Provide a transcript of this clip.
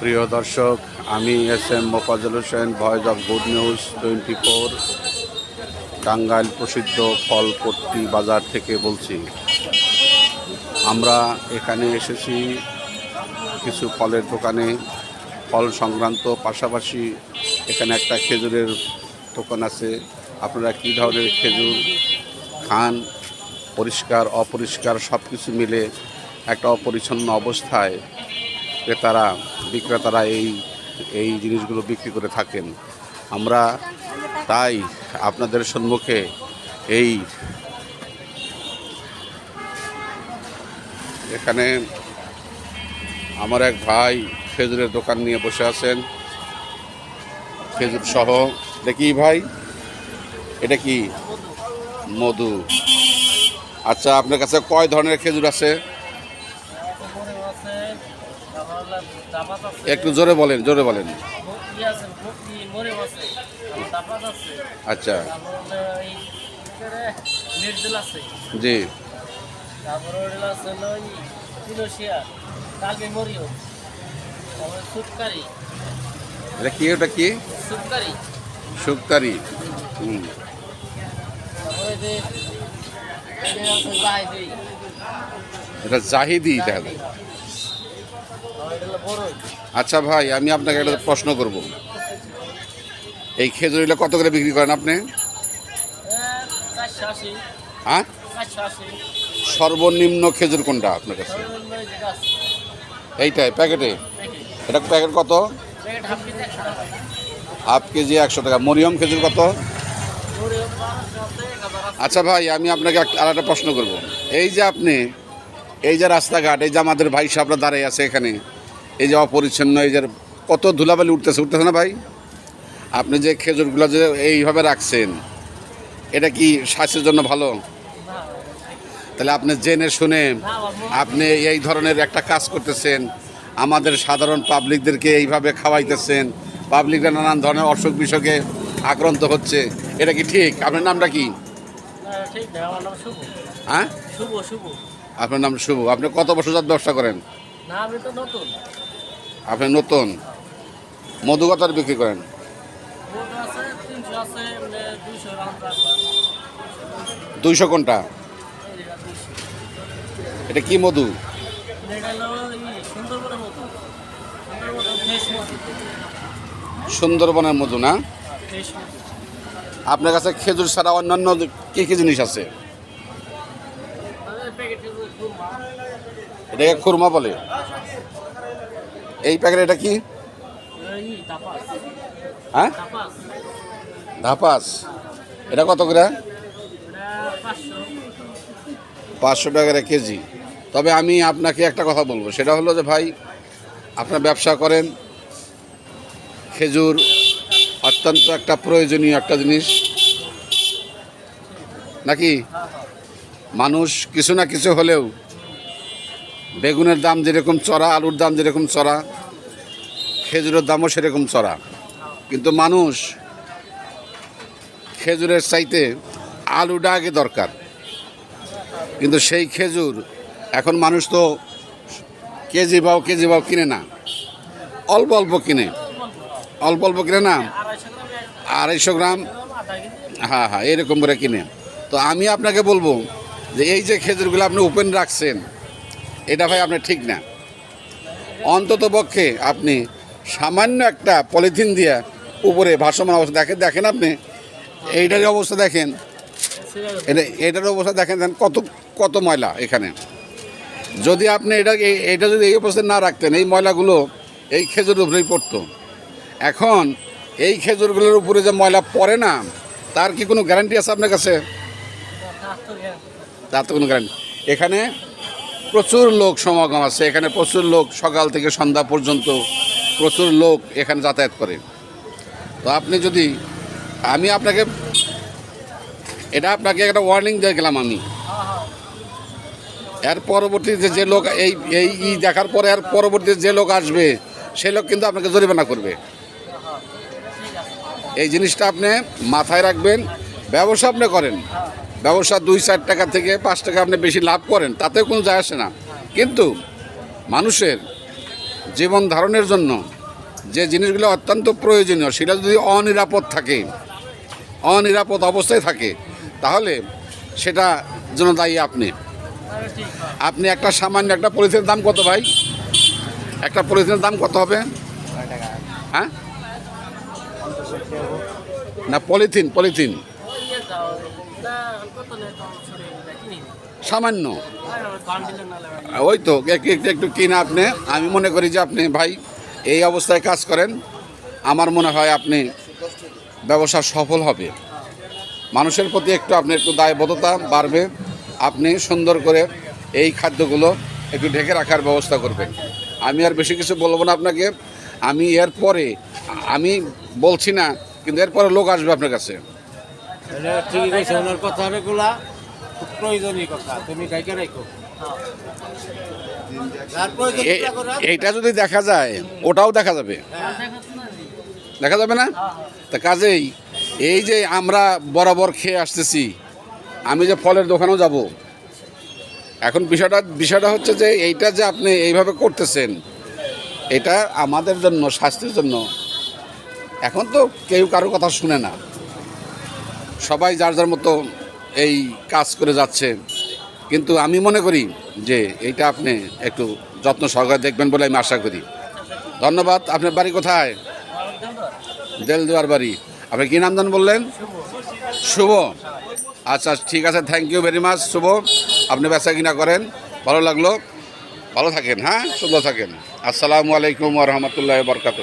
প্রিয় দর্শক, আমি S M Mofazzal Hossain, voice of good news twenty four, Tangail প্রসিদ্ধ ফলপট্টি বাজার থেকে বলছি। আমরা এখানে এসেছি কিছু ফলের দোকানে। ফল সংক্রান্ত পাশাপাশি এখানে একটা খেজুরের দোকান আছে। আপনারা কী ধরনের খেজুর খান? পরিষ্কার, অপরিষ্কার সব কিছু মিলে একটা অপরিচ্ছন্ন অবস্থায় ক্রেতারা, বিক্রেতারা এই এই জিনিসগুলো বিক্রি করে থাকেন। আমরা তাই আপনাদের সম্মুখে এই এখানে আমার এক ভাই খেজুরের দোকান নিয়ে বসে আছেন। খেজুর সহ দেখি ভাই? এটা কি? মধু। আচ্ছা আপনার কাছে কয় ধরনের খেজুর আছে? একটু জোরে বলেন জোরে বলেন। আচ্ছা। জি। এটা কি ওটা কি? হুম। জাহিদি, এটা জাহিদি দেখা যায় তারপর এটা হলো বড়ই, আচ্ছা ভাই আমি আপনাকে একটা প্রশ্ন করব। এই খেজুরিটা কত করে বিক্রি করেন আপনি? হ্যাঁ? সর্বনিম্ন খেজুর কোনটা আপনার কাছে? এইটাই প্যাকেটে? এটা প্যাকেট কত? হাফ কেজি একশো টাকা, মরিয়ম খেজুর কত। আচ্ছা ভাই আমি আপনাকে আর একটা প্রশ্ন করব। এই যে আপনি এই যে রাস্তাঘাট এই যে আমাদের ভাই সাহেবরা দাঁড়িয়ে আছে এখানে এই যে অপরিচ্ছন্ন এই যে কত ধুলাবালি উঠতেছে উঠতেছে না ভাই? আপনি যে খেজুরগুলো যে এইভাবে রাখছেন এটা কি স্বাস্থ্যের জন্য ভালো? তাহলে আপনি জেনে শুনে আপনি এই ধরনের একটা কাজ করতেছেন আমাদের সাধারণ পাবলিকদেরকে এইভাবে খাওয়াইতেছেন পাবলিকরা নানান ধরনের অসুখ বিসুখে আক্রান্ত হচ্ছে এটা কি ঠিক? আপনার নামটা কি? হ্যাঁ? আপনার নাম শুভ। আপনি কত বছর ব্যবসা করেন? না আমি তো নতুন। আপনি নতুন? মধুকতার বিক্রি করেন? দুইশো কোনটা? এটা কি মধু? সুন্দরবনের মধু না? আপনার কাছে খেজুর ছাড়া অন্যান্য কী কী জিনিস আছে? এটাকে খুরমা বলে। এই প্যাকেট এটা কি? হ্যাঁ? ধাপাস এটা কত করে? পাঁচশো। পাঁচশো টাকা করে কেজি। তবে আমি আপনাকে একটা কথা বলব। সেটা হলো যে ভাই আপনার ব্যবসা করেন খেজুর অত্যন্ত একটা প্রয়োজনীয় একটা জিনিস। নাকি? মানুষ কিছু না কিছু হলেও বেগুনের দাম যেরকম চড়া, আলুর দাম যেরকম চড়া, খেজুরের দামও সেরকম চড়া। কিন্তু মানুষ খেজুরের চাইতে আলুটা আগে দরকার। কিন্তু সেই খেজুর এখন মানুষ তো কেজি বাও কেজি বাও কিনে না। অল্প অল্প কিনে। অল্প অল্প কিনে না? আড়াইশো গ্রাম? হ্যাঁ হ্যাঁ এরকম করে কিনে। তো আমি আপনাকে বলব যে এই যে খেজুরগুলো আপনি ওপেন রাখছেন এটা ভাই আপনার ঠিক না। অন্তত পক্ষে আপনি সামান্য একটা পলিথিন দিয়ে উপরে ভাসমান অবস্থা দেখেন দেখেন আপনি এইটার অবস্থা দেখেন। এটা এটার অবস্থা দেখেন দেখেন কত কত ময়লা এখানে। যদি আপনি এটা এই- এটা যদি এই অবস্থায় না রাখতেন এই ময়লাগুলো এই খেজুরের উপরেই পড়তো। এখন এই খেজুরগুলোর উপরে যে ময়লা পড়ে না তার কি কোনো গ্যারান্টি আছে আপনার কাছে? তার তো কোনো গ্যারান্টি এখানে প্রচুর লোক সমাগম আছে। এখানে প্রচুর লোক সকাল থেকে সন্ধ্যা পর্যন্ত প্রচুর লোক এখানে যাতায়াত করে। তো আপনি যদি, আমি আপনাকে, এটা আপনাকে একটা ওয়ার্নিং দিয়ে গেলাম আমি। এর পরবর্তীতে যে লোক এই এই ই দেখার পরে এর পরবর্তীতে যে লোক আসবে, সে লোক কিন্তু আপনাকে জরিমানা করবে। এই জিনিসটা আপনি মাথায় রাখবেন, ব্যবসা আপনি করেন। ব্যবসা দুই চার টাকা থেকে পাঁচ টাকা আপনি বেশি লাভ করেন, তাতেও কোনো যায় আসে না। কিন্তু মানুষের জীবন ধারণের জন্য যে জিনিসগুলো অত্যন্ত প্রয়োজনীয়, সেটা যদি অনিরাপদ থাকে, অনিরাপদ অবস্থায় থাকে, তাহলে সেটা জন্য দায়ী আপনি। আপনি একটা সামান্য একটা পলিথিনের দাম কত ভাই? একটা পলিথিনের দাম কত হবে? হ্যাঁ? না, পলিথিন পলিথিন। সামান্য? ওই তো একটু কিনা আপনি। আমি মনে করি যে আপনি ভাই এই অবস্থায় কাজ করেন। আমার মনে হয় আপনি ব্যবসা সফল হবে। মানুষের প্রতি একটু আপনি একটু দায়বদ্ধতা বাড়বে। আপনি সুন্দর করে এই খাদ্যগুলো একটু ঢেকে রাখার ব্যবস্থা করবেন। আমি আর বেশি কিছু বলব না আপনাকে। আমি এরপরে আমি বলছি না কিন্তু এরপরে লোক আসবে আপনার কাছে। ঠিকই কইছে ওনার কথা অনেকগুলা খুব প্রয়োজনীয় কথা তুমি গাইকে রাখো। এইটা যদি দেখা যায় ওটাও দেখা যাবে। জি দেখা যাবে না? হ্যাঁ হ্যাঁ। তা কাজেই এই যে আমরা বরাবর খেয়ে আসতেছি আমি যে ফলের দোকানেও যাব এখন বিষয়টা বিষয়টা হচ্ছে যে এইটা যে আপনি এইভাবে করতেছেন এটা আমাদের জন্য স্বাস্থ্যের জন্য এখন তো কেউ কারও কথা শুনে না। সবাই যার যার মতো এই কাজ করে যাচ্ছে। কিন্তু আমি মনে করি যে এইটা আপনি একটু যত্ন সহকারে দেখবেন বলে আমি আশা করি। ধন্যবাদ। আপনার বাড়ি কোথায়? ভালো দাম দেল দুয়ার বাড়ি। আপনি কী নাম জান বললেন? শুভ। আচ্ছা ঠিক আছে thank you very much Shubho. আপনি বেচা কিনা করেন, ভালো লাগল। ভালো থাকেন হ্যাঁ? সুন্দর থাকেন। আসসালামু আলাইকুম রহমতুল্লাহ বরকাত